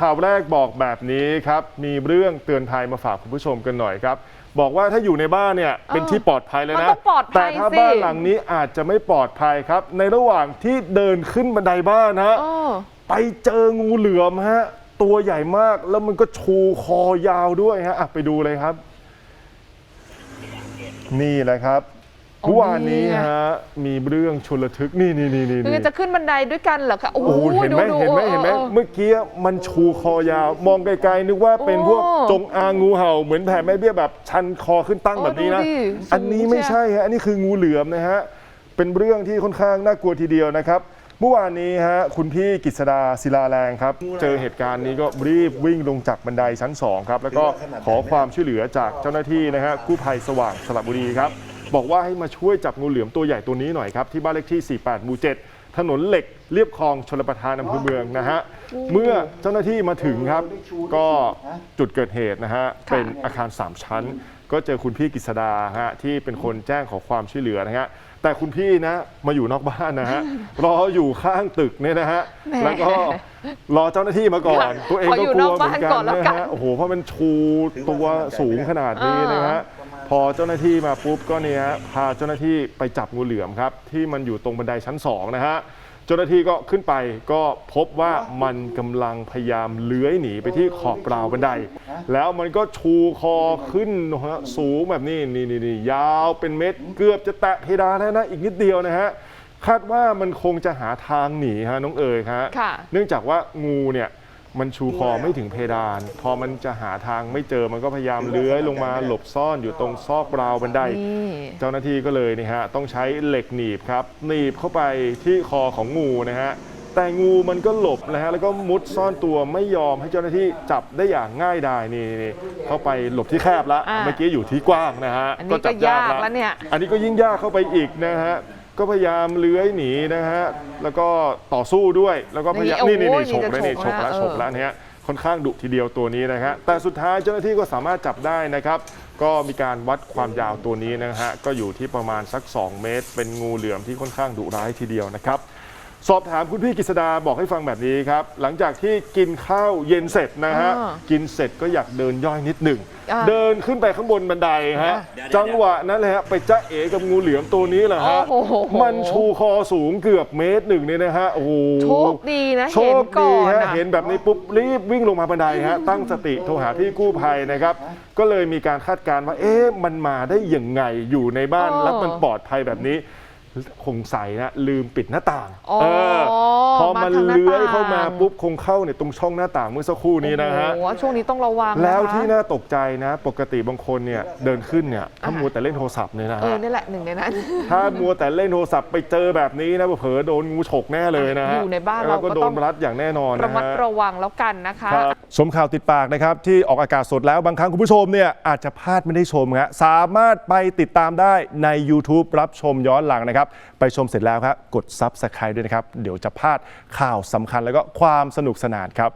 ข่าวแรกบอกแบบนี้ครับ มีเรื่องเตือนภัยมาฝากคุณผู้ชมกันหน่อยครับ บอกว่าถ้าอยู่ในบ้านเนี่ยเป็นที่ปลอดภัยเลยมันนะต้องปลอดภัยแต่ถ้าสิ บ้านหลังนี้อาจจะไม่ปลอดภัยครับ ในระหว่างที่เดินขึ้นบันไดบ้านฮะ เออ ไปเจองูเหลือมฮะ ตัวใหญ่มากแล้วมันก็ชูคอยาวด้วยฮะอะไปดูเลยครับ นี่แหละครับโอ้ เมื่อวานนี้นี่ไงฮะมีเรื่องชลทึกนี่นี่นี่นี่คือจะขึ้นบันไดด้วยกันเหรอคะโอ้โหโอ้โหเห็นไหมดูเห็นไหมออเห็นไหมออเมื่อกี้มันชูคอยาว มองไกลๆนึกว่าเป็นโอ้พวกจงอางงูเห่าเหมือนแผ่แม่เบี้ยแบบชันคอขึ้นตั้งโอ้แบบนี้นะดูดิสูงอันนี้ไม่เชียวใช่ฮะอันนี้คืองูเหลือมนะฮะเป็นเรื่องที่ค่อนข้างน่ากลัวทีเดียวนะครับเมื่อวานนี้ฮะคุณพี่กิษดาศิลาแรงครับ เจอเหตุการณ์นี้ก็รีบวิ่งลงจากบันไดชั้น2ครับแล้วก็ขอความช่วยเหลือจากเจ้าหน้าที่นะฮะกู้ภัยสว่างสระบุรีครับ บอกว่าให้มาช่วยจับงูเหลือมตัวใหญ่ตัวนี้หน่อยครับ ที่บ้านเลขที่ 48 หมู่ 7 ถนนเหล็กเรียบคลองชลประทานอำเภอเมืองนะฮะ เมื่อเจ้าหน้าที่มาถึงครับ ก็จุดเกิดเหตุนะฮะ เป็นอาคาร 3 ชั้น ก็เจอคุณพี่กิษดาฮะที่เป็นคนแจ้งขอความช่วยเหลือนะฮะแต่คุณพี่นะมาอยู่นอกบ้านนะฮะรออยู่ข้างตึกเนี่ยนะฮะแหมแล้วก็รอเจ้าหน้าที่มาก่อนค่ะตัวเองขอก็อยู่กลันวอกเหมืบ้าอนนกันก่อนแล้วนะกันฮะโอ้โหเพราะมันชูตัวสูงขนาดนี้นะฮะ พอเจ้าหน้าที่มาปุ๊บก็เนี่ยฮะพาเจ้าหน้าที่ไปจับงูเหลือมครับที่มันอยู่ตรงบันไดชั้นสองนะฮะเจ้าหน้าที่ก็ขึ้นไปก็พบว่ามันกำลังพยายามเลื้อยหนีไปที่ขอบราวบันได แล้วมันก็ชูคอขึ้นนะฮะสูงแบบนี้นี่นี่นี่ยาวเป็นเมตรเกือบจะแตะเพดานแล้วนะอีกนิดเดียวนะฮะคาดว่ามันคงจะหาทางหนีฮะน้องเอ๋ยฮะ ค่ะ เนื่องจากว่างูเนี่ย มันชูคอไม่ถึงเพดาน พอมันจะหาทางไม่เจอมันก็พยายามเลื้อยลงมาหลบซ่อนอยู่ตรงซอกราวบันไดนี่เจ้าหน้าที่ก็เลยนี่ฮะต้องใช้เหล็กหนีบครับหนีบเข้าไปที่คอของงูนะฮะแต่งูมันก็หลบนะฮะแล้วก็มุดซ่อนตัวไม่ยอมให้เจ้าหน้าที่จับได้อย่างง่ายดายนี่นี่เข้าไปหลบที่แคบละอ่าเมื่อกี้อยู่ที่กว้างนะฮะอันนี้ก็ยากแล้วเนี่ยอันนี้ก็ยิ่งยากเข้าไปอีกนะฮะ ก็พยายามเลื้อยหนีนะฮะแล้วก็ต่อสู้ด้วยแล้วก็พยายามนี่นี่โอ้นี่โหนี่ฉกแล้วนี่นี่จะฉกแล้วฉกนะฉกแล้วเนี่ยค่อนข้างดุทีเดียวตัวนี้นะฮะแต่สุดท้ายเจ้าหน้าที่ก็สามารถจับได้นะครับ ก็มีการวัดความยาวตัวนี้นะฮะก็อยู่ที่ประมาณสัก 2 เมตร เป็นงูเหลือมที่ค่อนข้างดุร้ายทีเดียวนะครับ สอบถามคุณพี่กฤษดาบอกให้ฟังแบบนี้ครับ หลังจากที่กินข้าวเย็นเสร็จนะฮะ อ่ากินเสร็จก็อยากเดินย่อยนิดหนึ่ง อ่า เดินขึ้นไปข้างบนบันไดฮะ จังหวะนั้นเลยฮะไปจ้าเอกับงูเหลือมตัวนี้แหละฮะ โอ้โห มันชูคอสูงเกือบเมตรหนึ่งเนี่ยนะฮะ โอ้โห โชคดีนะ โชเห็นคก่ดีอนฮะอะเห็นแบบนี้ปุ๊บรีบวิ่งลงมาบันไดฮะตั้งสติโทรหาพี่กู้ภัยนะครับ ก็เลยมีการคาดการณ์ว่า เอ๊ะมันมาได้ยังไงอยู่ในบ้านเออแล้วมันปลอดภัยแบบนี้ คงใส่นะลืมปิดหน้าต่างอ๋อเออพอมันมาทางเลื้อยเข้ามาต่าง ปุ๊บคงเข้าเนี่ยตรงช่องหน้าต่างเมื่อสักครู่นี้นะฮะ โอ้โหช่วงนี้ต้องระวังแล้วที่น่าตกใจนะ ปกติบางคนเนี่ยเดินขึ้นเนี่ยถ้ามัวแต่เล่นโทรศัพท์เนี่ยนะเออฮะนี่แหละหนึ่งในนั้น ถ้ามัวแต่เล่นโทรศัพท์ไปเจอแบบนี้นะเผลอๆโดนงูฉกแน่เลยนะฮะอยู่ในบ้านแล้วก็เราก็โดต้นอง รัดอย่างแน่นอนระนะมัดฮะ ระวังแล้วกันนะคะ รับชมข่าวติดปากนะครับ ที่ออกอากาศสดแล้วบางครั้งคุณผู้ชมเนี่ยอาจจะพลาดไม่ได้ชมฮะสามารถไปติดตามได้ใน YouTube รับชมย้อนหลังนะครับไปชมเสร็จแล้วครับกด Subscribe ด้วยนะครับ เดี๋ยวจะพลาดข่าวสำคัญแล้วก็ความสนุกสนานครับ